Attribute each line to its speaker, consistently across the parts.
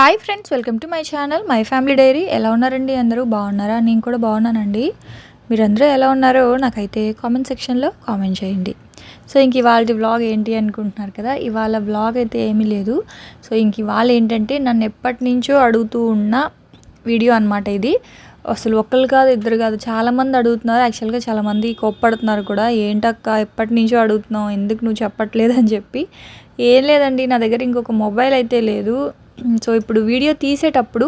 Speaker 1: Hi friends welcome to my channel my family diary. ఎలా ఉన్నారండి అందరూ? బాగున్నారా? నేను కూడా బాగున్నానండి. మీరందరూ ఎలా ఉన్నారో నాకైతే కామెంట్ సెక్షన్లో కామెంట్ చేయండి. సో ఇంక ఇవాళ వ్లాగ్ ఏంటి అనుకుంటున్నారు కదా ఇవాళ వ్లాగ్ అయితే ఏమీ లేదు. సో ఇంక ఇవాళ ఏంటంటే నన్ను ఎప్పటి నుంచో అడుగుతూ ఉన్న వీడియో అనమాట ఇది. అసలు ఒక్కరు కాదు ఇద్దరు కాదు చాలామంది అడుగుతున్నారు. యాక్చువల్గా చాలామంది కోప్పడుతున్నారు కూడా. ఏంటక్క ఎప్పటి నుంచో అడుగుతున్నావు? ఎందుకు నువ్వు చెప్పట్లేదు అని చెప్పి. ఏం లేదండి నా దగ్గర ఇంకొక మొబైల్ అయితే లేదు. సో ఇప్పుడు వీడియో తీసేటప్పుడు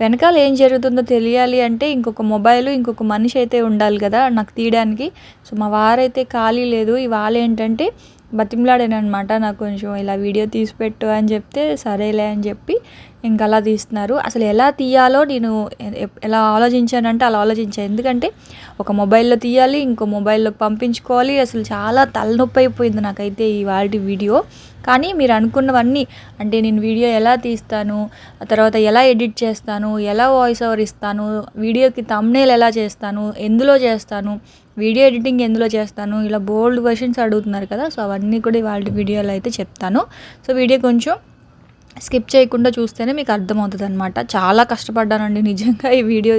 Speaker 1: వెనకాల ఏం జరుగుతుందో తెలియాలి అంటే ఇంకొక మొబైల్ ఇంకొక మనిషి అయితే ఉండాలి కదా నాకు తీయడానికి. సో మా వారైతే ఖాళీ లేదు. ఇవాళ ఏంటంటే బతిమలాడానమాట నాకు కొంచెం ఇలా వీడియో తీసి పెట్టు అని చెప్తే సరేలే అని చెప్పి ఇంకా అలా తీస్తున్నారు. అసలు ఎలా తీయాలో నేను ఎలా ఆలోచించానంటే అలా ఆలోచించాను ఎందుకంటే ఒక మొబైల్లో తీయాలి ఇంకో మొబైల్లోకి పంపించుకోవాలి. అసలు చాలా తలనొప్పి అయిపోయింది నాకైతే ఈ వాటి వీడియో. కానీ మీరు అనుకున్నవన్నీ అంటే నేను వీడియో ఎలా తీస్తాను ఆ తర్వాత ఎలా ఎడిట్ చేస్తాను ఎలా వాయిస్ ఓవర్ ఇస్తాను వీడియోకి తమ్నేల్ ఎలా చేస్తాను ఎందులో చేస్తాను వీడియో ఎడిటింగ్ ఎందులో చేస్తాను ఇలా బోల్డ్ క్వశ్చన్స్ అడుగుతున్నారు కదా సో అవన్నీ కూడా వాళ్ళ వీడియోలో అయితే చెప్తాను. సో వీడియో కొంచెం స్కిప్ చేయకుండా చూస్తేనే మీకు అర్థమవుతుంది అనమాట చాలా కష్టపడ్డానండి నిజంగా ఈ వీడియో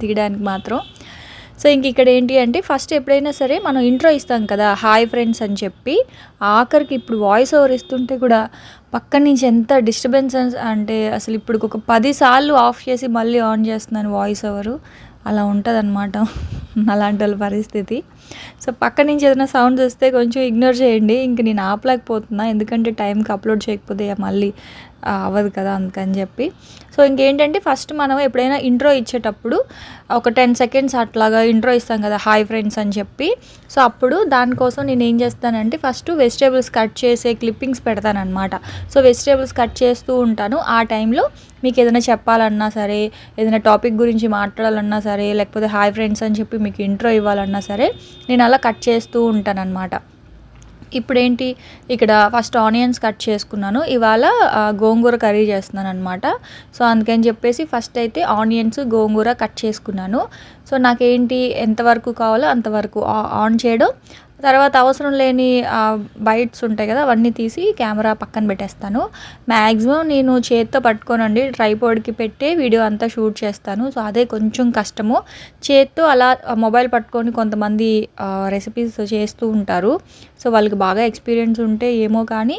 Speaker 1: తీయడానికి మాత్రం. సో ఇంక ఇక్కడ ఏంటి అంటే ఫస్ట్ ఎప్పుడైనా సరే మనం ఇంట్రో ఇస్తాం కదా హాయ్ ఫ్రెండ్స్ అని చెప్పి ఆఖరికి ఇప్పుడు వాయిస్ ఓవర్ ఇస్తుంటే కూడా పక్క నుంచి ఎంత డిస్టర్బెన్స్ అంటే అసలు ఇప్పుడు ఒక పదిసార్లు ఆఫ్ చేసి మళ్ళీ ఆన్ చేస్తున్నాను వాయిస్ ఓవరు అలా ఉంటుంది అనమాట అలాంటి వాళ్ళ పరిస్థితి. సో పక్క నుంచి ఏదైనా సౌండ్స్ వస్తే కొంచెం ఇగ్నోర్ చేయండి. ఇంక నేను ఆపలేకపోతున్నా ఎందుకంటే టైంకి అప్లోడ్ చేయకపోతే మళ్ళీ అవ్వదు కదా అందుకని చెప్పి. సో ఇంకేంటంటే ఫస్ట్ మనం ఎప్పుడైనా ఇంట్రో ఇచ్చేటప్పుడు ఒక టెన్ సెకండ్స్ అట్లాగా ఇంట్రో ఇస్తాం కదా హాయ్ ఫ్రెండ్స్ అని చెప్పి. సో అప్పుడు దానికోసం నేను ఏం చేస్తానంటే ఫస్ట్ వెజిటేబుల్స్ కట్ చేసే క్లిప్పింగ్స్ పెడతానమాట సో వెజిటేబుల్స్ కట్ చేస్తూ ఉంటాను. ఆ టైంలో మీకు ఏదైనా చెప్పాలన్నా సరే ఏదైనా టాపిక్ గురించి మాట్లాడాలన్నా సరే లేకపోతే హాయ్ ఫ్రెండ్స్ అని చెప్పి మీకు ఇంట్రో ఇవ్వాలన్నా సరే నేను అలా కట్ చేస్తూ ఉంటానన్నమాట. ఇప్పుడేంటి? ఇక్కడ ఫస్ట్ ఆనియన్స్ కట్ చేసుకున్నాను. ఇవాళ గోంగూర కర్రీ చేస్తున్నాను అనమాట సో అందుకని చెప్పేసి ఫస్ట్ అయితే ఆనియన్స్ గోంగూర కట్ చేసుకున్నాను. సో నాకేంటి ఎంతవరకు కావాలో అంతవరకు ఆ- ఆన్ చేయడం. తర్వాత అవసరం లేని బైట్స్ ఉంటాయి కదా అవన్నీ తీసి కెమెరా పక్కన పెట్టేస్తాను. మ్యాక్సిమం నేను చేత్తో పట్టుకోనండి. ట్రైపోర్డ్కి పెట్టే వీడియో అంతా షూట్ చేస్తాను. సో అదే కొంచెం కష్టము. చేత్తో అలా మొబైల్ పట్టుకొని కొంతమంది రెసిపీస్ చేస్తూ ఉంటారు. సో వాళ్ళకి బాగా ఎక్స్పీరియన్స్ ఉంటే ఏమో కానీ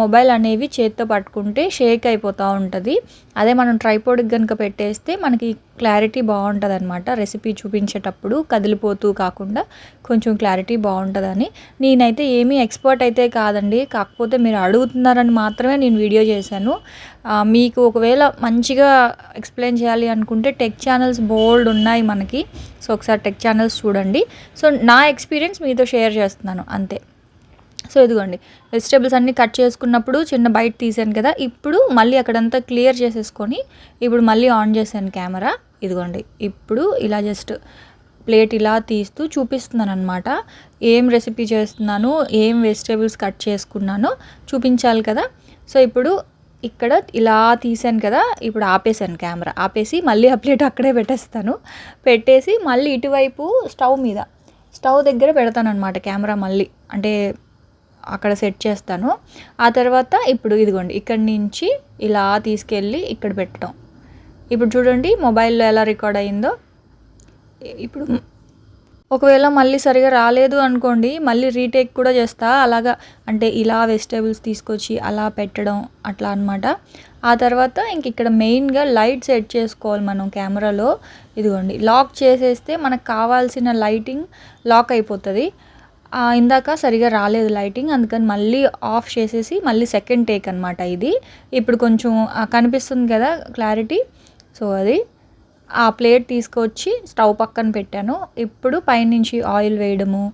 Speaker 1: మొబైల్ అనేవి చేత్తో పట్టుకుంటే షేక్ అయిపోతూ ఉంటుంది. అదే మనం ట్రైపోర్డ్కి కనుక పెట్టేస్తే మనకి క్లారిటీ బాగుంటుంది అనమాట రెసిపీ చూపించేటప్పుడు కదిలిపోతూ కాకుండా కొంచెం క్లారిటీ బాగుంటుందని. నేనైతే ఏమీ ఎక్స్పర్ట్ అయితే కాదండి. కాకపోతే మీరు అడుగుతున్నారని మాత్రమే నేను వీడియో చేశాను. మీకు ఒకవేళ మంచిగా ఎక్స్ప్లెయిన్ చేయాలి అనుకుంటే టెక్ ఛానల్స్ బోల్డ్ ఉన్నాయి మనకి. సో ఒకసారి టెక్ ఛానల్స్ చూడండి. సో నా ఎక్స్పీరియన్స్ మీతో షేర్ చేస్తున్నాను. అంతే. సో ఇదిగోండి వెజిటేబుల్స్ అన్నీ కట్ చేసుకున్నప్పుడు చిన్న బయట తీసాను కదా ఇప్పుడు మళ్ళీ అక్కడంతా క్లియర్ చేసేసుకొని ఇప్పుడు మళ్ళీ ఆన్ చేశాను కెమెరా ఇదిగోండి ఇప్పుడు ఇలా జస్ట్ ప్లేట్ ఇలా తీస్తూ చూపిస్తున్నాను అనమాట ఏం రెసిపీ చేస్తున్నాను ఏం వెజిటేబుల్స్ కట్ చేసుకున్నానో చూపించాలి కదా. సో ఇప్పుడు ఇక్కడ ఇలా తీసాను కదా ఇప్పుడు ఆపేసాను కెమెరా ఆపేసి మళ్ళీ ఆ ప్లేట్ అక్కడే పెట్టేస్తాను. పెట్టేసి మళ్ళీ ఇటువైపు స్టవ్ మీద స్టవ్ దగ్గర పెడతాను అనమాట కెమెరా మళ్ళీ. అంటే అక్కడ సెట్ చేస్తాను. ఆ తర్వాత ఇప్పుడు ఇదిగోండి ఇక్కడి నుంచి ఇలా తీసుకెళ్ళి ఇక్కడ పెట్టడం. ఇప్పుడు చూడండి మొబైల్లో ఎలా రికార్డ్ అయిందో. ఇప్పుడు ఒకవేళ మళ్ళీ సరిగా రాలేదు అనుకోండి మళ్ళీ రీటేక్ కూడా చేస్తా. అలాగా అంటే ఇలా వెజిటేబుల్స్ తీసుకొచ్చి అలా పెట్టడం అట్లా అన్నమాట. ఆ తర్వాత ఇంక ఇక్కడ మెయిన్గా లైట్ సెట్ చేసుకోవాలి మనం కెమెరాలో. ఇదిగోండి లాక్ చేసేస్తే మనకు కావాల్సిన లైటింగ్ లాక్ అయిపోతుంది. ఇందాక సరిగా రాలేదు లైటింగ్ అందుకని మళ్ళీ ఆఫ్ చేసేసి మళ్ళీ సెకండ్ టేక్ అనమాట ఇది. ఇప్పుడు కొంచెం కనిపిస్తుంది కదా క్లారిటీ? సో అది ఆ ప్లేట్ తీసుకొచ్చి స్టవ్ పక్కన పెట్టాను. ఇప్పుడు పైనుంచి ఆయిల్ వేయడము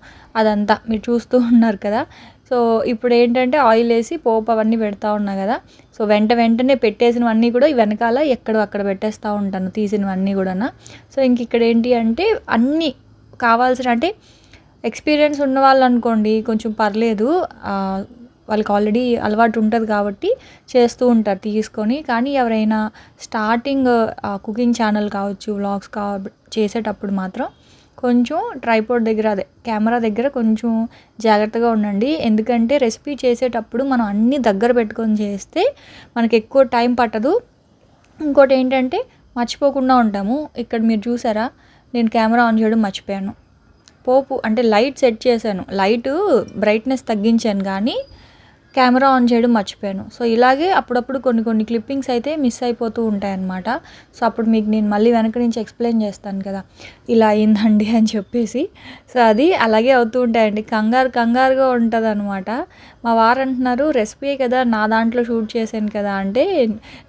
Speaker 1: అదంతా మీరు చూస్తూ ఉన్నారు కదా. సో ఇప్పుడు ఏంటంటే ఆయిల్ వేసి పోపు అవన్నీ పెడతా ఉన్నా కదా. సో వెంట వెంటనే పెట్టేసినవన్నీ కూడా ఈ వెనకాల ఎక్కడో అక్కడ పెట్టేస్తూ ఉంటాను తీసినవన్నీ కూడా సో ఇంక ఇక్కడ ఏంటి అంటే అన్నీ కావాల్సిన అంటే ఎక్స్పీరియన్స్ ఉన్న వాళ్ళు అనుకోండి కొంచెం పర్లేదు. వాళ్ళకి ఆల్రెడీ అలవాటు ఉంటుంది కాబట్టి చేస్తూ ఉంటారు తీసుకొని. కానీ ఎవరైనా స్టార్టింగ్ కుకింగ్ ఛానల్ కావచ్చు వ్లాగ్స్ కా చేసేటప్పుడు మాత్రం కొంచెం ట్రైపోర్డ్ దగ్గర అదే కెమెరా దగ్గర కొంచెం జాగ్రత్తగా ఉండండి. ఎందుకంటే రెసిపీ చేసేటప్పుడు మనం అన్నీ దగ్గర పెట్టుకొని చేస్తే మనకి ఎక్కువ టైం పట్టదు. ఇంకోటి ఏంటంటే మర్చిపోకుండా ఉంటాము. ఇక్కడ మీరు చూసారా? నేను కెమెరా ఆన్ చేయడం మర్చిపోయాను. పోపు అంటే లైట్ సెట్ చేశాను. లైట్ బ్రైట్నెస్ తగ్గించాను కానీ కెమెరా ఆన్ చేయడం మర్చిపోయాను. సో ఇలాగే అప్పుడప్పుడు కొన్ని కొన్ని క్లిప్పింగ్స్ అయితే మిస్ అయిపోతూ ఉంటాయన్నమాట. సో అప్పుడు మీకు నేను మళ్ళీ వెనక నుంచి ఎక్స్ప్లెయిన్ చేస్తాను కదా ఇలా అయిందండి అని చెప్పేసి. సో అది అలాగే అవుతూ ఉంటాయండి. కంగారు కంగారుగా ఉంటుంది అనమాట మా వారు అంటున్నారు రెసిపీ కదా నా దాంట్లో షూట్ చేశాను కదా. అంటే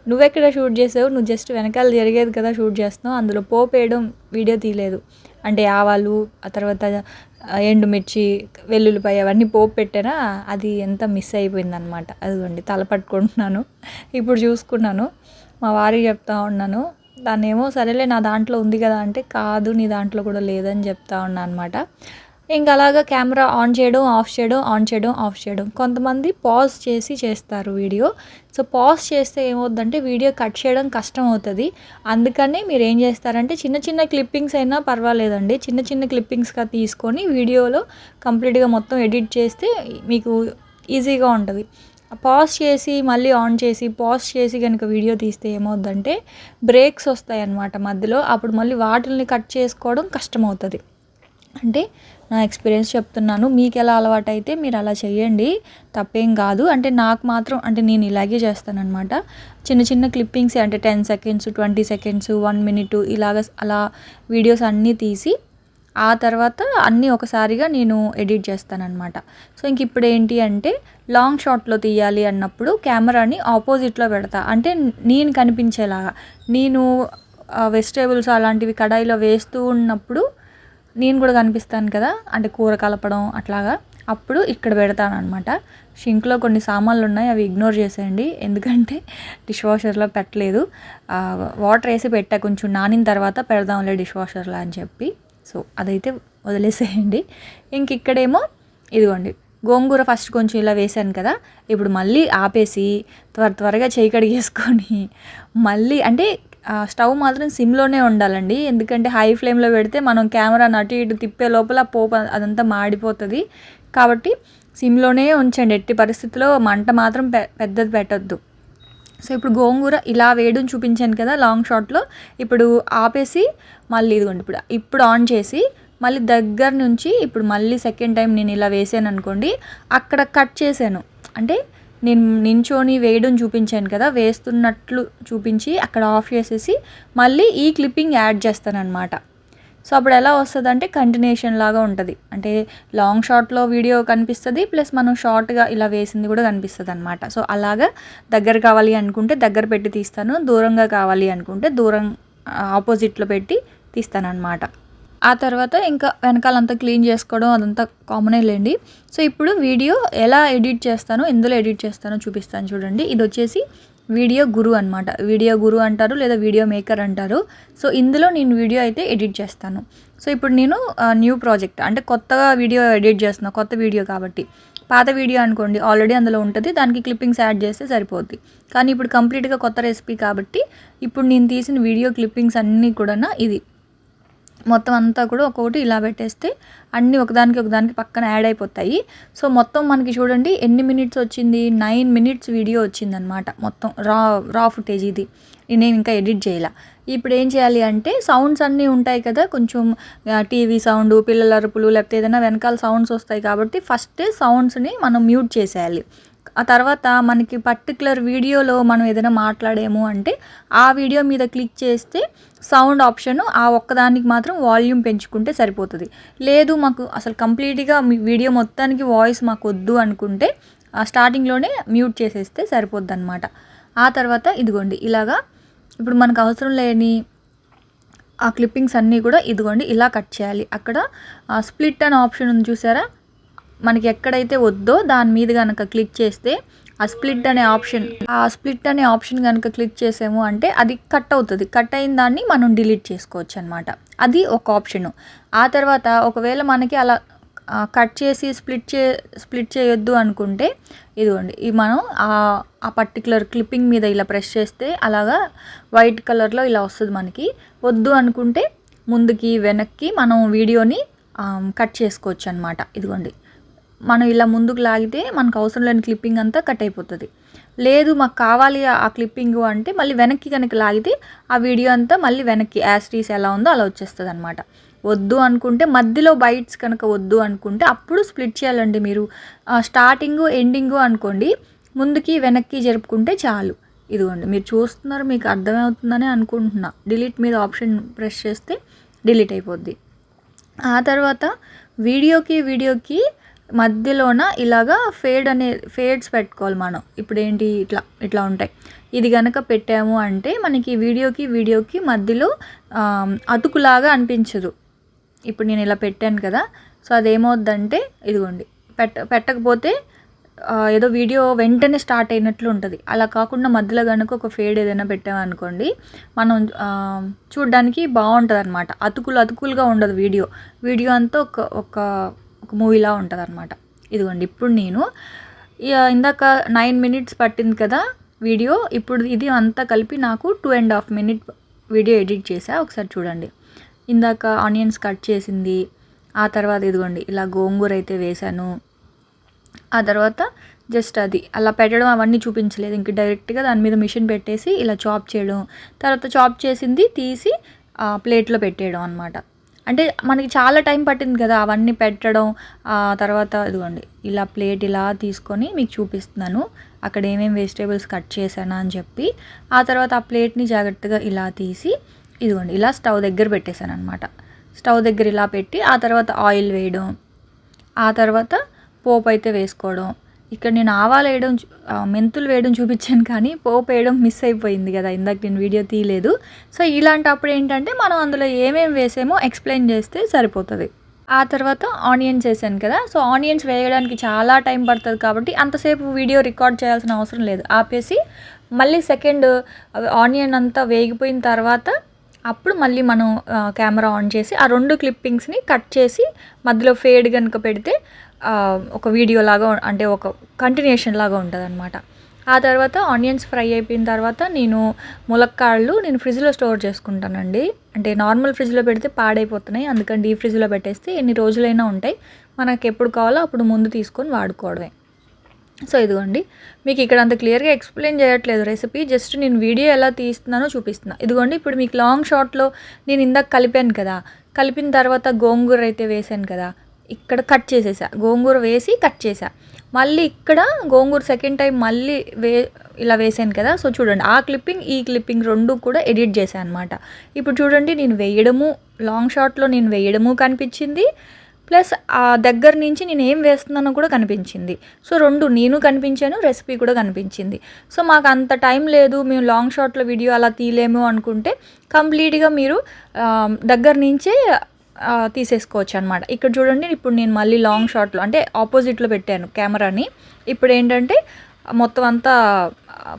Speaker 1: నువ్వెక్కడ షూట్ చేసావు? నువ్వు జస్ట్ వెనకాల జరిగేది కదా షూట్ చేస్తున్నావు అందులో పోపు వేయడం వీడియో తీయలేదు. అంటే ఆవాలు ఆ తర్వాత ఎండుమిర్చి వెల్లుల్లిపాయ అవన్నీ పోపు పెట్టానా అది ఎంత మిస్ అయిపోయిందనమాట అదిగోండి తల పట్టుకుంటున్నాను. ఇప్పుడు చూసుకున్నాను. మా వారికి చెప్తా ఉన్నాను. దాన్నేమో సరేలే నా దాంట్లో ఉంది కదా అంటే కాదు నీ దాంట్లో కూడా లేదని చెప్తా ఉన్నా అనమాట ఇంకా అలాగా కెమెరా ఆన్ చేయడం ఆఫ్ చేయడం ఆన్ చేయడం ఆఫ్ చేయడం. కొంతమంది పాజ్ చేసి చేస్తారు వీడియో. సో పాజ్ చేస్తే ఏమవుతుందంటే వీడియో కట్ చేయడం కష్టం అవుతుంది అందుకని మీరు ఏం చేస్తారంటే చిన్న చిన్న క్లిప్పింగ్స్ అయినా పర్వాలేదండి. చిన్న చిన్న క్లిప్పింగ్స్గా తీసుకొని వీడియోలో కంప్లీట్గా మొత్తం ఎడిట్ చేస్తే మీకు ఈజీగా ఉంటుంది. పాజ్ చేసి మళ్ళీ ఆన్ చేసి పాజ్ చేసి కనుక వీడియో తీస్తే ఏమవుద్దంటే బ్రేక్స్ వస్తాయి అన్నమాట మధ్యలో. అప్పుడు మళ్ళీ వాటిల్ని కట్ చేసుకోవడం కష్టమవుతుంది. అంటే నా ఎక్స్పీరియన్స్ చెప్తున్నాను. మీకు ఎలా అలవాటు అయితే మీరు అలా చేయండి తప్పేం కాదు. అంటే నాకు మాత్రం అంటే నేను ఇలాగే చేస్తానన్నమాట. చిన్న చిన్న క్లిప్పింగ్స్ అంటే ten seconds twenty seconds one minute ఇలాగ అలా వీడియోస్ అన్నీ తీసి ఆ తర్వాత అన్నీ ఒకసారిగా నేను ఎడిట్ చేస్తానన్నమాట. సో ఇంక ఇప్పుడు ఏంటి అంటే లాంగ్ షాట్లో తీయాలి అన్నప్పుడు కెమెరాని ఆపోజిట్లో పెడతా. అంటే నేను కనిపించేలాగా. నేను వెజిటేబుల్స్ అలాంటివి కడాయిలో వేస్తూ ఉన్నప్పుడు నేను కూడా కనిపిస్తాను కదా అంటే కూర కలపడం అట్లాగా అప్పుడు ఇక్కడ పెడతాను అనమాట షింక్లో కొన్ని సామాన్లు ఉన్నాయి అవి ఇగ్నోర్ చేసేయండి. ఎందుకంటే డిష్ వాషర్లో పెట్టలేదు వాటర్ వేసి పెట్టా కొంచెం నానిన తర్వాత పెడదాంలే డిష్ వాషర్లో అని చెప్పి. సో అదైతే వదిలేసేయండి. ఇంక ఇక్కడేమో ఇదిగోండి గోంగూర ఫస్ట్ కొంచెం ఇలా వేసాను కదా ఇప్పుడు మళ్ళీ ఆపేసి త్వర త్వరగా చేయి కడిగేసుకొని మళ్ళీ అంటే స్టవ్ మాత్రం సిమ్లోనే ఉండాలండి. ఎందుకంటే హై ఫ్లేమ్లో పెడితే మనం కెమెరా అటు ఇటు తిప్పే లోపల పోపు అదంతా మాడిపోతుంది. కాబట్టి సిమ్లోనే ఉంచండి. ఎట్టి పరిస్థితిలో మంట మాత్రం పె పెద్దది పెట్టద్దు. సో ఇప్పుడు గోంగూర ఇలా వేయడం చూపించాను కదా లాంగ్ షాట్లో. ఇప్పుడు ఆపేసి మళ్ళీ ఇదిగోండి ఇప్పుడు ఇప్పుడు ఆన్ చేసి మళ్ళీ దగ్గర నుంచి ఇప్పుడు మళ్ళీ సెకండ్ టైం నేను ఇలా వేసాను అనుకోండి అక్కడ కట్ చేశాను. అంటే నేను నించోని వేయడం చూపించాను కదా వేస్తున్నట్లు చూపించి అక్కడ ఆఫ్ చేసేసి మళ్ళీ ఈ క్లిప్పింగ్ యాడ్ చేస్తానన్నమాట. సో అప్పుడు ఎలా వస్తుంది అంటే కంటిన్యూషన్ లాగా ఉంటుంది. అంటే లాంగ్ షార్ట్లో వీడియో కనిపిస్తుంది ప్లస్ మనం షార్ట్గా ఇలా వేసింది కూడా కనిపిస్తుంది అనమాట సో అలాగా దగ్గర కావాలి అనుకుంటే దగ్గర పెట్టి తీస్తాను దూరంగా కావాలి అనుకుంటే దూరం ఆపోజిట్లో పెట్టి తీస్తానన్నమాట. ఆ తర్వాత ఇంకా వెనకాలంతా క్లీన్ చేసుకోవడం అదంతా కామనే లేండి. సో ఇప్పుడు వీడియో ఎలా ఎడిట్ చేస్తానో ఎందులో ఎడిట్ చేస్తానో చూపిస్తాను చూడండి. ఇది వచ్చేసి వీడియో గురు అనమాట వీడియో గురు అంటారు లేదా వీడియో మేకర్ అంటారు. సో ఇందులో నేను వీడియో అయితే ఎడిట్ చేస్తాను. సో ఇప్పుడు నేను న్యూ ప్రాజెక్ట్ అంటే కొత్తగా వీడియో ఎడిట్ చేస్తున్నా కొత్త వీడియో కాబట్టి. పాత వీడియో అనుకోండి ఆల్రెడీ అందులో ఉంటుంది. దానికి క్లిప్పింగ్స్ యాడ్ చేస్తే సరిపోద్ది. కానీ ఇప్పుడు కంప్లీట్గా కొత్త రెసిపీ కాబట్టి ఇప్పుడు నేను తీసిన వీడియో క్లిప్పింగ్స్ అన్నీ కూడా ఇది. మొత్తం అంతా కూడా ఒక్కొక్కటి ఇలా పెట్టేస్తే అన్నీ ఒకదానికి ఒకదానికి పక్కన యాడ్ అయిపోతాయి. సో మొత్తం మనకి చూడండి ఎన్ని మినిట్స్ వచ్చింది? నైన్ మినిట్స్ వీడియో వచ్చిందనమాట మొత్తం. రా రా ఫుటేజ్ ఇది. నేను ఇంకా ఎడిట్ చేయాల. ఇప్పుడు ఏం చేయాలి అంటే సౌండ్స్ అన్నీ ఉంటాయి కదా కొంచెం టీవీ సౌండ్ పిల్లల అరుపులు లేకపోతే ఏదైనా వెనకాల సౌండ్స్ వస్తాయి కాబట్టి ఫస్ట్ సౌండ్స్ని మనం మ్యూట్ చేసేయాలి. ఆ తర్వాత మనకి పర్టికులర్ వీడియోలో మనం ఏదైనా మాట్లాడేము అంటే ఆ వీడియో మీద క్లిక్ చేస్తే సౌండ్ ఆప్షన్ ఆ ఒక్కదానికి మాత్రం వాల్యూమ్ పెంచుకుంటే సరిపోతుంది. లేదు మాకు అసలు కంప్లీట్గా మీ వీడియో మొత్తానికి వాయిస్ మాకు వద్దు అనుకుంటే స్టార్టింగ్లోనే మ్యూట్ చేసేస్తే సరిపోద్ది అనమాట ఆ తర్వాత ఇదిగోండి ఇలాగా ఇప్పుడు మనకు అవసరం లేని ఆ క్లిప్పింగ్స్ అన్నీ కూడా ఇదిగోండి ఇలా కట్ చేయాలి. అక్కడ స్ప్లిట్ అనే ఆప్షన్ ఉంది చూసారా? మనకి ఎక్కడైతే వద్దో దాని మీద కనుక క్లిక్ చేస్తే ఆ స్ప్లిట్ అనే ఆప్షన్ ఆ స్ప్లిట్ అనే ఆప్షన్ కనుక క్లిక్ చేసాము అంటే అది కట్ అవుతుంది. కట్ అయిన దాన్ని మనం డిలీట్ చేసుకోవచ్చు అనమాట అది ఒక ఆప్షను ఆ తర్వాత ఒకవేళ మనకి అలా కట్ చేసి స్ప్లిట్ చే స్ప్లిట్ చేయొద్దు అనుకుంటే ఇదిగోండి ఇది మనం ఆ పర్టికులర్ క్లిప్పింగ్ మీద ఇలా ప్రెస్ చేస్తే అలాగా వైట్ కలర్లో ఇలా వస్తుంది మనకి. వద్దు అనుకుంటే ముందుకి వెనక్కి మనం వీడియోని కట్ చేసుకోవచ్చు అనమాట ఇదిగోండి. మనం ఇలా ముందుకు లాగితే మనకు అవసరం లేని క్లిప్పింగ్ అంతా కట్ అయిపోతుంది. లేదు మాకు కావాలి ఆ క్లిప్పింగ్ అంటే మళ్ళీ వెనక్కి కనుక లాగితే ఆ వీడియో అంతా మళ్ళీ వెనక్కి యాస్టీస్ ఎలా ఉందో అలా వచ్చేస్తుంది అనమాట వద్దు అనుకుంటే మధ్యలో బైట్స్ కనుక వద్దు అనుకుంటే అప్పుడు స్ప్లిట్ చేయాలండి మీరు. స్టార్టింగ్ ఎండింగు అనుకోండి ముందుకి వెనక్కి జరుపుకుంటే చాలు. ఇదిగోండి మీరు చూస్తున్నారు మీకు అర్థమవుతుందని అనుకుంటున్నా. డిలీట్ మీద ఆప్షన్ ప్రెస్ చేస్తే డిలీట్ అయిపోద్ది. ఆ తర్వాత వీడియోకి వీడియోకి మధ్యలోన ఇలాగా ఫేడ్ అనే ఫేడ్స్ పెట్టుకోవాలి మనం. ఇప్పుడు ఏంటి ఇట్లా ఇట్లా ఉంటాయి. ఇది కనుక పెట్టాము అంటే మనకి వీడియోకి వీడియోకి మధ్యలో అతుకులాగా అనిపించదు. ఇప్పుడు నేను ఇలా పెట్టాను కదా సో అదేమవుద్దంటే ఇదిగోండి పెట్ట పెట్టకపోతే ఏదో వీడియో వెంటనే స్టార్ట్ అయినట్లు ఉంటుంది. అలా కాకుండా మధ్యలో కనుక ఒక ఫేడ్ ఏదైనా పెట్టామనుకోండి మనం చూడడానికి బాగుంటుంది అనమాట అతుకులు అతుకులుగా ఉండదు వీడియో. వీడియో అంతా ఒక ఒక ఒక మూవీలా ఉంటుంది అనమాట ఇదిగోండి ఇప్పుడు నేను ఇందాక నైన్ మినిట్స్ పట్టింది కదా వీడియో ఇప్పుడు ఇది అంతా కలిపి నాకు two and half minute video edit చేసా ఒకసారి చూడండి. ఇందాక ఆనియన్స్ కట్ చేసింది ఆ తర్వాత ఇదిగోండి ఇలా గోంగూర అయితే వేశాను. ఆ తర్వాత జస్ట్ అది అలా పెట్టడం అవన్నీ చూపించలేదు ఇంక డైరెక్ట్గా దాని మీద మిషన్ పెట్టేసి ఇలా చాప్ చేయడం తర్వాత చాప్ చేసింది తీసి ప్లేట్లో పెట్టేయడం అనమాట అంటే మనకి చాలా టైం పట్టింది కదా అవన్నీ పెట్టడం తర్వాత ఇదిగోండి ఇలా ప్లేట్ ఇలా తీసుకొని మీకు చూపిస్తున్నాను. అక్కడ ఏమేమి వెజిటేబుల్స్ కట్ చేశానా అని చెప్పి ఆ తర్వాత ఆ ప్లేట్ని జాగ్రత్తగా ఇలా తీసి ఇదిగోండి ఇలా స్టవ్ దగ్గర పెట్టేశాను అనమాట స్టవ్ దగ్గర ఇలా పెట్టి ఆ తర్వాత ఆయిల్ వేయడం ఆ తర్వాత పోపు అయితే వేసుకోవడం ఇక్కడ నేను ఆవాలు వేయడం మెంతులు వేయడం చూపించాను కానీ పోపు వేయడం మిస్ అయిపోయింది కదా ఇందాక నేను వీడియో తీయలేదు. సో ఇలాంటప్పుడు ఏంటంటే మనం అందులో ఏమేమి వేసామో ఎక్స్ప్లెయిన్ చేస్తే సరిపోతుంది. ఆ తర్వాత ఆనియన్స్ వేసాను కదా సో ఆనియన్స్ వేయడానికి చాలా టైం పడుతుంది కాబట్టి అంతసేపు వీడియో రికార్డ్ చేయాల్సిన అవసరం లేదు. ఆపేసి మళ్ళీ సెకండ్ ఆనియన్ అంతా వేగిపోయిన తర్వాత అప్పుడు మళ్ళీ మనం కెమెరా ఆన్ చేసి ఆ రెండు క్లిప్పింగ్స్ని కట్ చేసి మధ్యలో ఫేడ్ కనుక పెడితే ఒక వీడియో లాగా అంటే ఒక కంటిన్యూషన్ లాగా ఉంటుంది అనమాట ఆ తర్వాత ఆనియన్స్ ఫ్రై అయిపోయిన తర్వాత నేను ములక్కాళ్ళు నేను ఫ్రిడ్జ్లో స్టోర్ చేసుకుంటానండి. అంటే నార్మల్ ఫ్రిడ్జ్లో పెడితే పాడైపోతున్నాయి. అందుకని డీప్ ఫ్రిడ్జ్లో పెట్టేస్తే ఎన్ని రోజులైనా ఉంటాయి. మనకు ఎప్పుడు కావాలో అప్పుడు ముందు తీసుకొని వాడుకోవడమే. సో ఇదిగోండి మీకు ఇక్కడ అంత క్లియర్గా ఎక్స్ప్లెయిన్ చేయట్లేదు రెసిపీ జస్ట్ నేను వీడియో ఎలా తీస్తున్నానో చూపిస్తున్నా. ఇదిగోండి ఇప్పుడు మీకు లాంగ్ షార్ట్లో నేను ఇందాక కలిపాను కదా. కలిపిన తర్వాత గోంగూర అయితే వేసాను కదా. ఇక్కడ కట్ చేసేసా. గోంగూర వేసి కట్ చేసా. మళ్ళీ ఇక్కడ గోంగూర సెకండ్ టైం మళ్ళీ వే ఇలా వేసాను కదా. సో చూడండి ఆ క్లిప్పింగ్ ఈ క్లిప్పింగ్ రెండు కూడా ఎడిట్ చేశాను అనమాట ఇప్పుడు చూడండి నేను వేయడము లాంగ్ షాట్లో నేను వేయడము కనిపించింది. ప్లస్ ఆ దగ్గర నుంచి నేను ఏం వేస్తున్నానో కూడా కనిపించింది. సో రెండు నేను కనిపించాను రెసిపీ కూడా కనిపించింది. సో మాకు అంత టైం లేదు. మేము లాంగ్ షాట్లో వీడియో అలా తీయలేము అనుకుంటే కంప్లీట్గా మీరు దగ్గర నుంచే తీసేసుకోవచ్చు అనమాట ఇక్కడ చూడండి ఇప్పుడు నేను మళ్ళీ లాంగ్ షాట్లో అంటే ఆపోజిట్లో పెట్టాను కెమెరాని ఇప్పుడు ఏంటంటే మొత్తం అంతా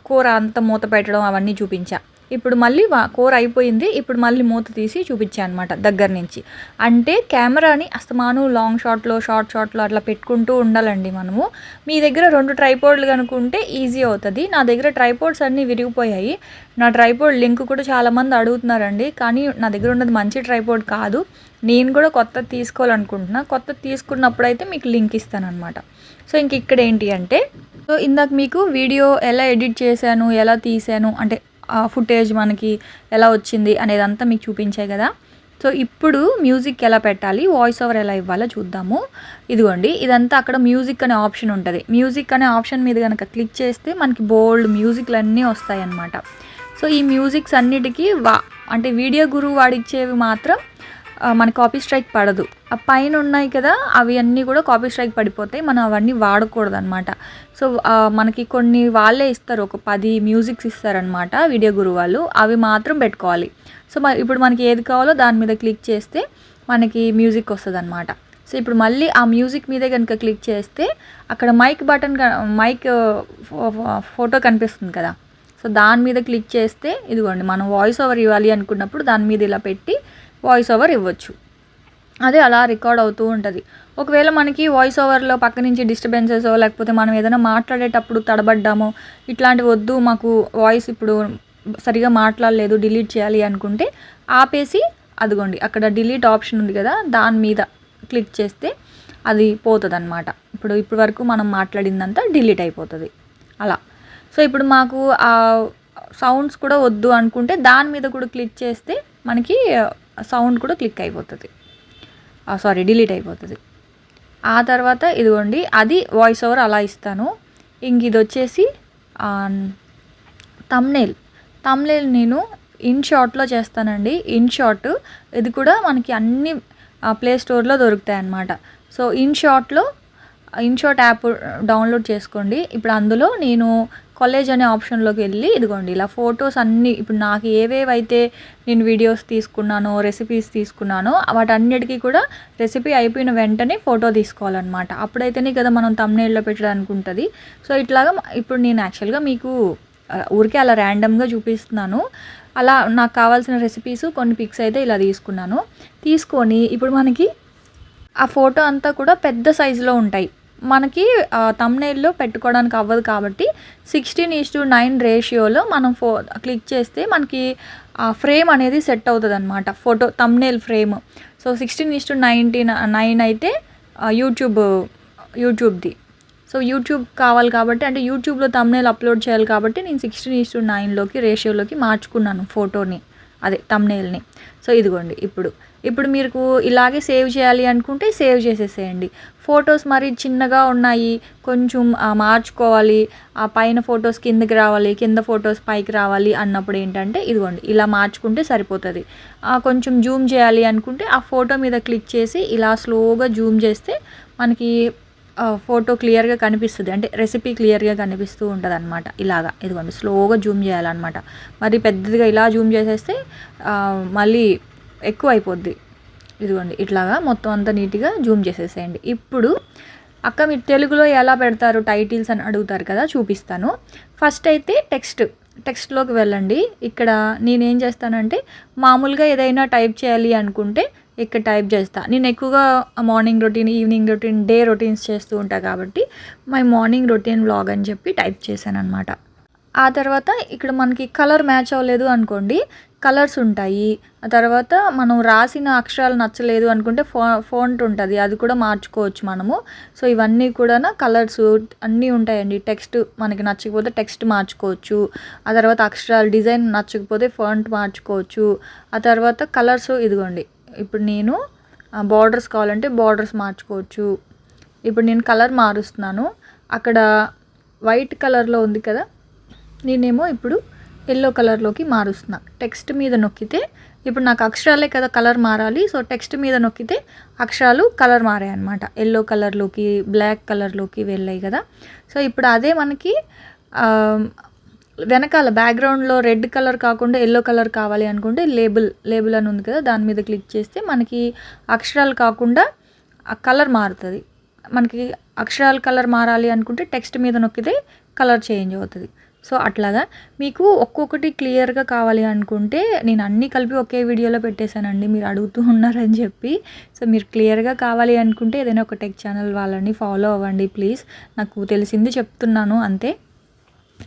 Speaker 1: కూర అంతా మూత పెట్టడం అవన్నీ చూపించా. ఇప్పుడు మళ్ళీ కూర అయిపోయింది. ఇప్పుడు మళ్ళీ మూత తీసి చూపించాను అనమాట దగ్గర నుంచి. అంటే కెమెరాని అస్తమాను లాంగ్ షాట్లో షార్ట్ షాట్లో అట్లా పెట్టుకుంటూ ఉండాలండి మనము. మీ దగ్గర రెండు ట్రైపోర్డ్లు కనుక్కుంటే ఈజీ అవుతుంది. నా దగ్గర ట్రైపోర్డ్స్ అన్నీ విరిగిపోయాయి. నా ట్రైపోర్డ్ లింక్ కూడా చాలామంది అడుగుతున్నారండి. కానీ నా దగ్గర ఉన్నది మంచి ట్రైపోర్డ్ కాదు. నేను కూడా కొత్త తీసుకోవాలనుకుంటున్నా. కొత్త తీసుకున్నప్పుడు అయితే మీకు లింక్ ఇస్తాను అనమాట సో ఇంక ఇక్కడ ఏంటి అంటే సో ఇందాక మీకు వీడియో ఎలా ఎడిట్ చేశాను ఎలా తీసాను అంటే ఫుటేజ్ మనకి ఎలా వచ్చింది అనేదంతా మీకు చూపించాయి కదా. సో ఇప్పుడు మ్యూజిక్ ఎలా పెట్టాలి వాయిస్ ఓవర్ ఎలా ఇవ్వాలో చూద్దాము. ఇదిగోండి ఇదంతా అక్కడ మ్యూజిక్ అనే ఆప్షన్ ఉంటుంది. మ్యూజిక్ అనే ఆప్షన్ మీద కనుక క్లిక్ చేస్తే మనకి బోల్డ్ మ్యూజిక్లు అన్నీ వస్తాయి అన్నమాట సో ఈ మ్యూజిక్స్ అన్నిటికీ వా అంటే వీడియో గురువు వాడిచ్చేవి మాత్రం మన కాపీ స్ట్రైక్ పడదు. ఆ పైన ఉన్నాయి కదా అవి అన్నీ కూడా కాపీ స్ట్రైక్ పడిపోతాయి. మనం అవన్నీ వాడకూడదు అనమాట సో మనకి కొన్ని వాళ్ళే ఇస్తారు. ఒక పది మ్యూజిక్స్ ఇస్తారనమాట వీడియో గురువు వాళ్ళు. అవి మాత్రం పెట్టుకోవాలి. సో ఇప్పుడు మనకి ఏది కావాలో దాని మీద క్లిక్ చేస్తే మనకి మ్యూజిక్ వస్తుంది అనమాట సో ఇప్పుడు మళ్ళీ ఆ మ్యూజిక్ మీదే కనుక క్లిక్ చేస్తే అక్కడ మైక్ బటన్ మైక్ ఫోటో కనిపిస్తుంది కదా. సో దాని మీద క్లిక్ చేస్తే ఇదిగోండి మనం వాయిస్ ఓవర్ ఇవ్వాలి అనుకున్నప్పుడు దాని మీద ఇలా పెట్టి వాయిస్ ఓవర్ ఇవ్వచ్చు. అదే అలా రికార్డ్ అవుతూ ఉంటుంది. ఒకవేళ మనకి వాయిస్ ఓవర్లో పక్క నుంచి డిస్టర్బెన్సెస్ లేకపోతే మనం ఏదైనా మాట్లాడేటప్పుడు తడబడ్డామో ఇట్లాంటివి వద్దు మాకు వాయిస్ ఇప్పుడు సరిగా మాట్లాడలేదు డిలీట్ చేయాలి అనుకుంటే ఆపేసి అదిగోండి. అక్కడ డిలీట్ ఆప్షన్ ఉంది కదా దాని మీద క్లిక్ చేస్తే అది పోతుంది అనమాట ఇప్పుడు ఇప్పటి వరకు మనం మాట్లాడిందంతా డిలీట్ అయిపోతుంది. అలా. సో ఇప్పుడు మాకు ఆ సౌండ్స్ కూడా వద్దు అనుకుంటే దాని మీద కూడా క్లిక్ చేస్తే మనకి సౌండ్ కూడా క్లిక్ అయిపోతుంది. సారీ డిలీట్ అయిపోతుంది. ఆ తర్వాత ఇదిగోండి అది వాయిస్ ఓవర్ అలా ఇస్తాను. ఇంక ఇది వచ్చేసి తమ్నేల్ తమ్నేల్ నేను ఇన్ షార్ట్లో చేస్తానండి. ఇన్ షార్ట్ ఇది కూడా మనకి అన్ని ప్లే స్టోర్లో దొరుకుతాయి అన్నమాట సో ఇన్ షార్ట్లో ఇన్షాట్ యాప్ డౌన్లోడ్ చేసుకోండి. ఇప్పుడు అందులో నేను కాలేజ్ అనే ఆప్షన్లోకి వెళ్ళి ఇదిగోండి ఇలా ఫొటోస్ అన్నీ ఇప్పుడు నాకు ఏవేవైతే నేను వీడియోస్ తీసుకున్నానో రెసిపీస్ తీసుకున్నానో వాటన్నిటికీ కూడా రెసిపీ అయిపోయిన వెంటనే ఫోటో తీసుకోవాలన్నమాట. అప్పుడైతేనే కదా మనం తమ్నేల్లో పెట్టడానికి ఉంటుంది. సో ఇట్లాగా ఇప్పుడు నేను యాక్చువల్గా మీకు ఊరికే అలా ర్యాండమ్గా చూపిస్తున్నాను. అలా నాకు కావాల్సిన రెసిపీస్ కొన్ని పిక్స్ అయితే ఇలా తీసుకున్నాను. తీసుకొని ఇప్పుడు మనకి ఆ ఫోటో అంతా కూడా పెద్ద సైజులో ఉంటాయి. మనకి తమ్నేల్లో పెట్టుకోవడానికి అవ్వదు కాబట్టి సిక్స్టీన్ ఈస్ టు నైన్ రేషియోలో మనం ఫో క్లిక్ చేస్తే మనకి ఆ ఫ్రేమ్ అనేది సెట్ అవుతుంది అనమాట photo thumbnail frame so sixteen is to nineteen nine అయితే యూట్యూబ్ యూట్యూబ్ది సో యూట్యూబ్ కావాలి కాబట్టి అంటే యూట్యూబ్లో తమ్నేల్ అప్లోడ్ చేయాలి కాబట్టి నేను సిక్స్టీన్ ఈస్ టు నైన్లోకి రేషియోలోకి మార్చుకున్నాను ఫోటోని అదే తమ్నేల్ని సో ఇదిగోండి ఇప్పుడు. ఇప్పుడు మీకు ఇలాగే సేవ్ చేయాలి అనుకుంటే సేవ్ చేసేసేయండి. ఫొటోస్ మరి చిన్నగా ఉన్నాయి కొంచెం మార్చుకోవాలి ఆ పైన ఫొటోస్ కిందకి రావాలి కింద ఫొటోస్ పైకి రావాలి అన్నప్పుడు ఏంటంటే ఇదిగోండి ఇలా మార్చుకుంటే సరిపోతుంది. కొంచెం జూమ్ చేయాలి అనుకుంటే ఆ ఫోటో మీద క్లిక్ చేసి ఇలా స్లోగా జూమ్ చేస్తే మనకి ఫోటో క్లియర్గా కనిపిస్తుంది. అంటే రెసిపీ క్లియర్గా కనిపిస్తూ ఉంటుంది అనమాట ఇలాగా ఇదిగోండి స్లోగా జూమ్ చేయాలన్నమాట. మరి పెద్దదిగా ఇలా జూమ్ చేసేస్తే మళ్ళీ ఎక్కువ అయిపోద్ది ఇదిగోండి ఇట్లాగా మొత్తం అంతా నీట్గా జూమ్ చేసేసేయండి. ఇప్పుడు అక్క మీరు తెలుగులో ఎలా పెడతారు టైటిల్స్ అని అడుగుతారు కదా చూపిస్తాను. ఫస్ట్ అయితే టెక్స్ట్ టెక్స్ట్లోకి వెళ్ళండి. ఇక్కడ నేనేం చేస్తానంటే మామూలుగా ఏదైనా టైప్ చేయాలి అనుకుంటే ఇక్కడ టైప్ చేస్తా. నేను ఎక్కువగా morning routine evening routine day routines చేస్తూ ఉంటాను కాబట్టి మై మార్నింగ్ రొటీన్ వ్లాగ్ అని చెప్పి టైప్ చేశాను అనమాట ఆ తర్వాత ఇక్కడ మనకి కలర్ మ్యాచ్ అవ్వలేదు అనుకోండి కలర్స్ ఉంటాయి. ఆ తర్వాత మనం రాసిన అక్షరాలు నచ్చలేదు అనుకుంటే ఫో ఫోంట్ ఉంటుంది. అది కూడా మార్చుకోవచ్చు మనము. సో ఇవన్నీ కూడా కలర్స్ అన్నీ ఉంటాయండి. టెక్స్ట్ మనకి నచ్చకపోతే టెక్స్ట్ మార్చుకోవచ్చు. ఆ తర్వాత అక్షరాలు డిజైన్ నచ్చకపోతే ఫాంట్ మార్చుకోవచ్చు. ఆ తర్వాత కలర్స్ ఇదిగోండి. ఇప్పుడు నేను బార్డర్స్ కావాలంటే బార్డర్స్ మార్చుకోవచ్చు. ఇప్పుడు నేను కలర్ మారుస్తున్నాను. అక్కడ వైట్ కలర్లో ఉంది కదా నేనేమో ఇప్పుడు ఎల్లో కలర్లోకి మారుస్తున్నా. టెక్స్ట్ మీద నొక్కితే ఇప్పుడు నాకు అక్షరాలే కదా కలర్ మారాలి సో టెక్స్ట్ మీద నొక్కితే అక్షరాలు కలర్ మారాయి అనమాట ఎల్లో కలర్లోకి బ్లాక్ కలర్లోకి వెళ్ళాయి కదా. సో ఇప్పుడు అదే మనకి వెనకాల బ్యాక్గ్రౌండ్లో రెడ్ కలర్ కాకుండా ఎల్లో కలర్ కావాలి అనుకుంటే లేబుల్ లేబుల్ అని ఉంది కదా దాని మీద క్లిక్ చేస్తే మనకి అక్షరాలు కాకుండా ఆ కలర్ మారుతుంది. మనకి అక్షరాల కలర్ మారాలి అనుకుంటే టెక్స్ట్ మీద నొక్కితే కలర్ చేంజ్ అవుతుంది. సో అట్లాగా మీకు ఒక్కొక్కటి క్లియర్గా కావాలి అనుకుంటే నేను అన్నీ కలిపి ఒకే వీడియోలో పెట్టేశానండి మీరు అడుగుతూ ఉన్నారని చెప్పి. సో మీరు క్లియర్గా కావాలి అనుకుంటే ఏదైనా ఒక టెక్ ఛానల్ వాళ్ళని ఫాలో అవ్వండి ప్లీజ్ నాకు తెలిసింది చెప్తున్నాను అంతే.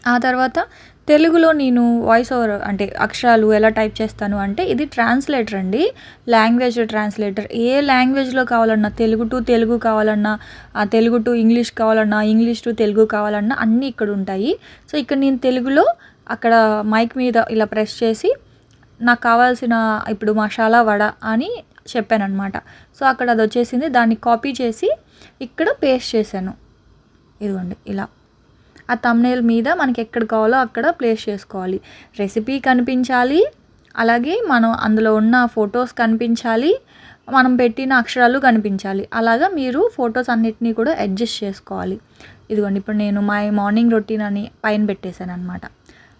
Speaker 1: ఆ తర్వాత తెలుగులో నేను వాయిస్ ఓవర్ అంటే అక్షరాలు ఎలా టైప్ చేస్తాను అంటే ఇది ట్రాన్స్లేటర్ అండి. లాంగ్వేజ్ ట్రాన్స్లేటర్ ఏ లాంగ్వేజ్లో కావాలన్నా తెలుగు టు తెలుగు కావాలన్నా ఆ తెలుగు టు ఇంగ్లీష్ కావాలన్నా ఇంగ్లీష్ టు తెలుగు కావాలన్నా అన్నీ ఇక్కడ ఉంటాయి. సో ఇక్కడ నేను తెలుగులో అక్కడ మైక్ మీద ఇలా ప్రెస్ చేసి నాకు కావాల్సిన ఇప్పుడు మసాలా వడ అని చెప్పాను సో అక్కడ అది వచ్చేసింది. దాన్ని కాపీ చేసి ఇక్కడ పేస్ట్ చేశాను. ఇదిగోండి ఇలా. ఆ తమ్నేల్ మీద మనకి ఎక్కడ కావాలో అక్కడ ప్లేస్ చేసుకోవాలి. రెసిపీ కనిపించాలి. అలాగే మనం అందులో ఉన్న ఫొటోస్ కనిపించాలి. మనం పెట్టిన అక్షరాలు కనిపించాలి. అలాగా మీరు ఫొటోస్ అన్నిటినీ కూడా అడ్జస్ట్ చేసుకోవాలి. ఇదిగోండి ఇప్పుడు నేను మై మార్నింగ్ రొటీన్ అని పైన పెట్టేశాను అనమాట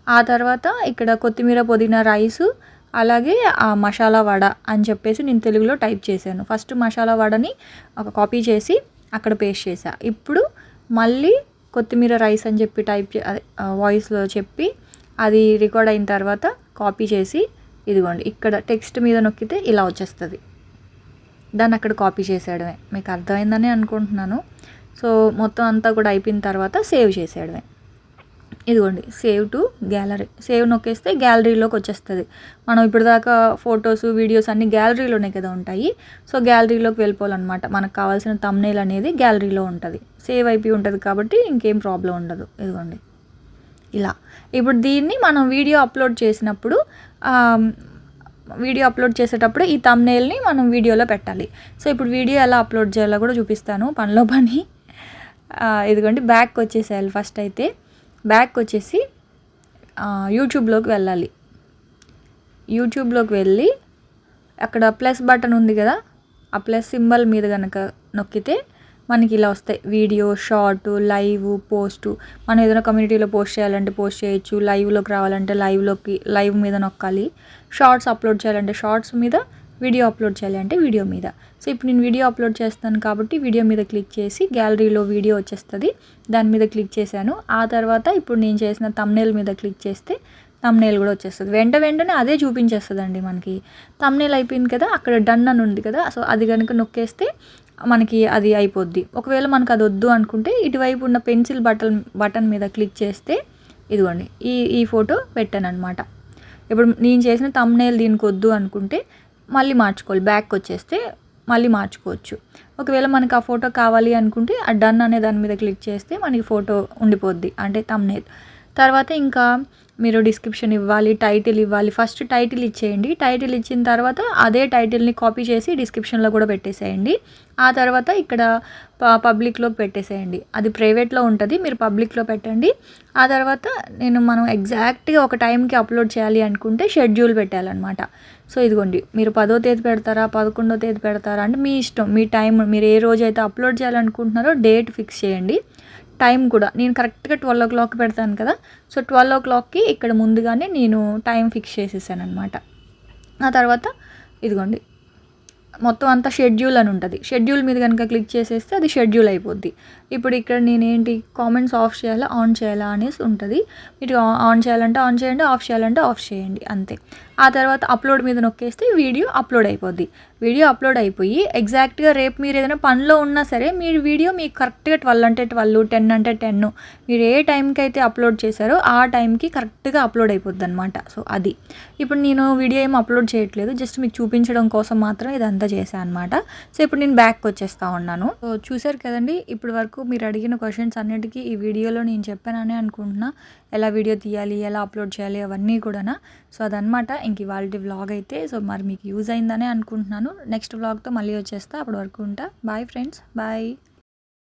Speaker 1: ఆ తర్వాత ఇక్కడ కొత్తిమీర పుదీనా రైసు అలాగే ఆ మసాలా వడ అని చెప్పేసి నేను తెలుగులో టైప్ చేశాను. ఫస్ట్ మసాలా వడని ఒక కాపీ చేసి అక్కడ పేస్ట్ చేసా ఇప్పుడు మళ్ళీ కొత్తిమీర రైస్ అని చెప్పి టైప్ వాయిస్లో చెప్పి అది రికార్డ్ అయిన తర్వాత కాపీ చేసి ఇదిగోండి ఇక్కడ టెక్స్ట్ మీద నొక్కితే ఇలా వచ్చేస్తుంది. దాన్ని అక్కడ కాపీ చేసేయడమే. మీకు అర్థమైందని అనుకుంటున్నాను. సో మొత్తం అంతా కూడా అయిపోయిన తర్వాత సేవ్ చేసేయడమే. ఇదిగోండి సేవ్ టు గ్యాలరీ సేవ్ నొక్కేస్తే గ్యాలరీలోకి వచ్చేస్తుంది. మనం ఇప్పటిదాకా ఫొటోస్ వీడియోస్ అన్ని గ్యాలరీలోనే కదా ఉంటాయి. సో గ్యాలరీలోకి వెళ్ళిపోవాలన్నమాట. మనకు కావాల్సిన తమ్నేల్ అనేది గ్యాలరీలో ఉంటుంది. సేవ్ అయిపోయి ఉంటుంది కాబట్టి ఇంకేం ప్రాబ్లం ఉండదు. ఇదిగోండి. ఇలా. ఇప్పుడు దీన్ని మనం వీడియో అప్లోడ్ చేసినప్పుడు వీడియో అప్లోడ్ చేసేటప్పుడు ఈ తమ్నేల్ని మనం వీడియోలో పెట్టాలి. సో ఇప్పుడు వీడియో ఎలా అప్లోడ్ చేయాలో కూడా చూపిస్తాను. పనిలో పని. ఇదిగోండి బ్యాక్ వచ్చేసేయాలి ఫస్ట్ అయితే. బ్యాక్ వచ్చేసి యూట్యూబ్లోకి వెళ్ళాలి. యూట్యూబ్లోకి వెళ్ళి అక్కడ ప్లస్ బటన్ ఉంది కదా ఆ ప్లస్ సింబల్ మీద కనుక నొక్కితే మనకి ఇలా వస్తాయి. Video short live post. మనం ఏదైనా కమ్యూనిటీలో పోస్ట్ చేయాలంటే పోస్ట్ చేయొచ్చు. లైవ్లోకి రావాలంటే లైవ్లోకి లైవ్ మీద నొక్కాలి. షార్ట్స్ అప్లోడ్ చేయాలంటే షార్ట్స్ మీద వీడియో అప్లోడ్ చేయాలి అంటే వీడియో మీద. సో ఇప్పుడు నేను వీడియో అప్లోడ్ చేస్తాను కాబట్టి వీడియో మీద క్లిక్ చేసి గ్యాలరీలో వీడియో వచ్చేస్తుంది. దాని మీద క్లిక్ చేశాను. ఆ తర్వాత ఇప్పుడు నేను చేసిన తమ్నేల్ మీద క్లిక్ చేస్తే తమ్నేల్ కూడా వచ్చేస్తుంది. వెంట వెంటనే అదే చూపించేస్తుందండి మనకి. తమ్నేల్ అయిపోయింది కదా అక్కడ డన్ అని ఉంది కదా సో అది కనుక నొక్కేస్తే మనకి అది అయిపోద్ది. ఒకవేళ మనకు అది వద్దు అనుకుంటే ఇటువైపు ఉన్న పెన్సిల్ బటన్ బటన్ మీద క్లిక్ చేస్తే ఇదిగోండి ఈ ఈ ఫోటో పెట్టాను అనమాట ఇప్పుడు నేను చేసిన తమ్నేల్ దీనికి వద్దు అనుకుంటే మళ్ళీ మార్చుకోవాలి. బ్యాక్ వచ్చేస్తే మళ్ళీ మార్చుకోవచ్చు. ఒకవేళ మనకు ఆ ఫోటో కావాలి అనుకుంటే ఆ డన్ అనే దాని మీద క్లిక్ చేస్తే మనకి ఫోటో ఉండిపోద్ది. అంటే తమ్నేల్ తర్వాత ఇంకా మీరు డిస్క్రిప్షన్ ఇవ్వాలి టైటిల్ ఇవ్వాలి. ఫస్ట్ టైటిల్ ఇచ్చేయండి. టైటిల్ ఇచ్చిన తర్వాత అదే టైటిల్ని కాపీ చేసి డిస్క్రిప్షన్లో కూడా పెట్టేసేయండి. ఆ తర్వాత ఇక్కడ ప- పబ్లిక్లో పెట్టేసేయండి. అది ప్రైవేట్లో ఉంటుంది. మీరు పబ్లిక్లో పెట్టండి. ఆ తర్వాత నేను మనం ఎగ్జాక్ట్గా ఒక టైంకి అప్లోడ్ చేయాలి అనుకుంటే షెడ్యూల్ పెట్టాలన్నమాట. సో ఇదిగోండి మీరు పదో తేదీ పెడతారా పదకొండో తేదీ పెడతారా అంటే మీ ఇష్టం మీ టైం మీరు ఏ రోజు అయితే అప్లోడ్ చేయాలనుకుంటున్నారో డేట్ ఫిక్స్ చేయండి. టైం కూడా నేను కరెక్ట్గా ట్వెల్వ్ ఓ క్లాక్ పెడతాను కదా సో ట్వెల్వ్ ఓ క్లాక్కి ఇక్కడ ముందుగానే నేను టైం ఫిక్స్ చేసేసాను అనమాట ఆ తర్వాత ఇదిగోండి మొత్తం అంతా షెడ్యూల్ అని ఉంటుంది. షెడ్యూల్ మీద కనుక క్లిక్ చేసేస్తే అది షెడ్యూల్ అయిపోద్ది. ఇప్పుడు ఇక్కడ నేనేంటి కామెంట్స్ ఆఫ్ చేయాలా ఆన్ చేయాలా అనేసి ఉంటుంది. మీరు ఆన్ చేయాలంటే ఆన్ చేయండి ఆఫ్ చేయాలంటే ఆఫ్ చేయండి అంతే. ఆ తర్వాత అప్లోడ్ మీద నొక్కేస్తే వీడియో అప్లోడ్ అయిపోద్ది. వీడియో అప్లోడ్ అయిపోయి ఎగ్జాక్ట్గా రేపు మీరు ఏదైనా పనిలో ఉన్నా సరే మీరు వీడియో మీకు కరెక్ట్గా ట్వెల్వ్ అంటే ట్వెల్వ్ టెన్ అంటే టెన్ మీరు ఏ టైంకి అయితే అప్లోడ్ చేశారో ఆ టైంకి కరెక్ట్గా అప్లోడ్ అయిపోద్ది అనమాట సో అది. ఇప్పుడు నేను వీడియో ఏం అప్లోడ్ చేయట్లేదు. జస్ట్ మీకు చూపించడం కోసం మాత్రం ఇదంతా చేశాను అనమాట సో ఇప్పుడు నేను బ్యాక్ వచ్చేస్తా ఉన్నాను. సో చూసారు కదండి ఇప్పటి వరకు మీరు అడిగిన క్వశ్చన్స్ అన్నిటికీ ఈ వీడియోలో నేను చెప్పానని అనుకుంటున్నా. ఎలా వీడియో తీయాలి ఎలా అప్లోడ్ చేయాలి అవన్నీ కూడా సో అదనమాట ఇంక ఇవాళ వ్లాగ్ అయితే. సో మరి మీకు యూజ్ అయిందనే అనుకుంటున్నాను. నెక్స్ట్ వ్లాగ్తో మళ్ళీ వచ్చేస్తా. అప్పటి వరకు ఉంటా. Bye friends. బాయ్.